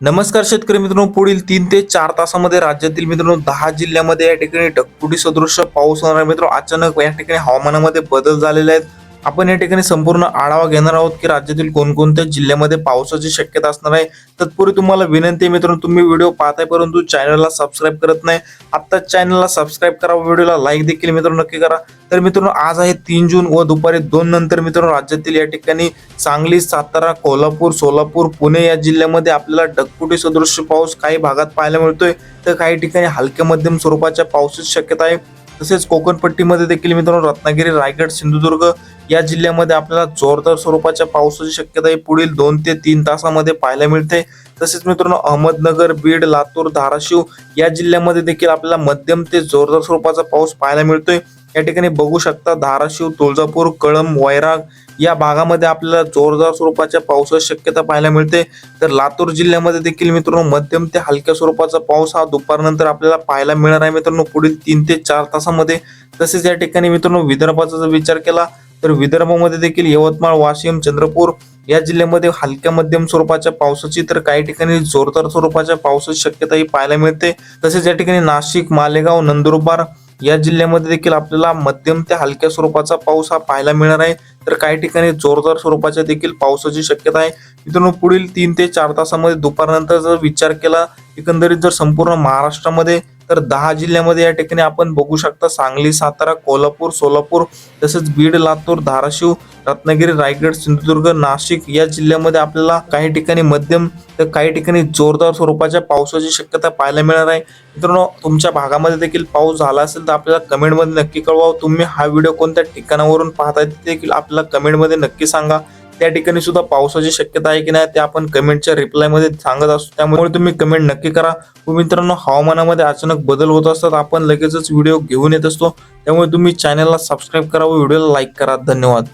नमस्कार शेतकरी मित्रांनो पुढील तीन ते चार तासामध्ये राज्यातील मित्रांनो दहा जिल्ह्यामध्ये या ठिकाणी ढगफुटी सदृश पाऊस होणार आहे मित्रांनो. अचानक या ठिकाणी हवामानामध्ये बदल झालेले आहेत. आपण या ठिकाणी संपूर्ण आढावा घेणार आहोत की राज्यातील कोणकोणत्या जिल्ह्यामध्ये पावसाची शक्यता असणार आहे. तत्पूर्वी तुम्हाला विनंती आहे मित्रांनो तुम्ही व्हिडिओ पाहताय परंतु चॅनलला सबस्क्राईब करत नाही. आत्ताच चॅनलला सबस्क्राईब करा व्हिडिओला लाईक देखील मित्रांनो नक्की करा. तर मित्रांनो आज आहे तीन जून व दुपारी दोन नंतर मित्रांनो राज्यातील या ठिकाणी सांगली सातारा कोल्हापूर सोलापूर पुणे या जिल्ह्यामध्ये आपल्याला ढगफुटी सदृश्य पाऊस काही भागात पाहायला मिळतोय. तर काही ठिकाणी हलक्या मध्यम स्वरूपाच्या पावसाची शक्यता आहे. तसेच कोकणपट्टीमध्ये देखील मित्रांनो रत्नागिरी रायगड सिंधुदुर्ग या जिल्ह्यामध्ये आपल्याला जोरदार स्वरूपाच्या पावसाची शक्यता ही पुढील दोन ते तीन तासामध्ये पाहायला मिळते. तसेच मित्रांनो अहमदनगर बीड लातूर धाराशिव या जिल्ह्यामध्ये देखील आपल्याला मध्यम ते जोरदार स्वरूपाचा पाऊस पाहायला मिळतोय. या ठिकाणी बघू शकता धाराशिव तुळजापूर कळंब वैराग या भागामध्ये आपल्याला जोरदार स्वरूपाच्या पावसाची शक्यता पाहायला मिळते. तर लातूर जिल्ह्यामध्ये देखील मित्रांनो मध्यम ते हलक्या स्वरूपाचा पाऊस हा दुपारनंतर आपल्याला पाहायला मिळणार आहे मित्रांनो पुढील तीन ते चार तासामध्ये. तसेच या ठिकाणी मित्रांनो विदर्भाचा जर विचार केला तर विदर्भामध्ये देखील यवतमाळ वाशिम चंद्रपूर या जिल्ह्यामध्ये हलक्या मध्यम स्वरूपाच्या पावसाची तर काही ठिकाणी जोरदार स्वरूपाच्या पावसाची शक्यता ही पाहायला मिळते. तसेच या ठिकाणी नाशिक मालेगाव नंदुरबार या जिल्ह्यामध्ये देखील आपल्याला मध्यम ते हलक्या स्वरूपाचा पाऊस हा पाहायला मिळणार आहे. तर काही ठिकाणी जोरदार स्वरूपाच्या देखील पावसाची शक्यता आहे. मित्रांनो पुढील तीन ते चार तासामध्ये दुपारनंतर जर विचार केला एकंदरीत जर संपूर्ण महाराष्ट्रामध्ये तर दहा जिल्ह्यामध्ये या ठिकाणी आपण बघू शकता सांगली सातारा कोल्हापूर सोलापूर तसेच बीड लातूर धाराशिव रत्नागिरी रायगड सिंधुदुर्ग नाशिक या जिल्ह्यामध्ये आपल्याला काही ठिकाणी मध्यम तर काही ठिकाणी जोरदार स्वरूपाच्या पावसाची शक्यता पाहायला मिळणार आहे. मित्रांनो तुमच्या भागामध्ये देखील पाऊस झाला असेल तर आपल्याला कमेंटमध्ये नक्की कळवा. तुम्ही हा व्हिडिओ कोणत्या ठिकाणावरून पाहता देखील आपल्याला कमेंटमध्ये नक्की सांगा. त्या ठिकाणी सुद्धा पावसाची शक्यता आहे की नाही ते आपण कमेंटच्या रिप्लायमध्ये सांगत असतो. त्यामुळे तुम्ही कमेंट नक्की करा. हो मित्रांनो हवामानामध्ये अचानक बदल होत असतात आपण लगेचच व्हिडिओ घेऊन येत असतो. त्यामुळे तुम्ही चॅनलला सबस्क्राईब करा व व्हिडिओला लाईक करा. धन्यवाद.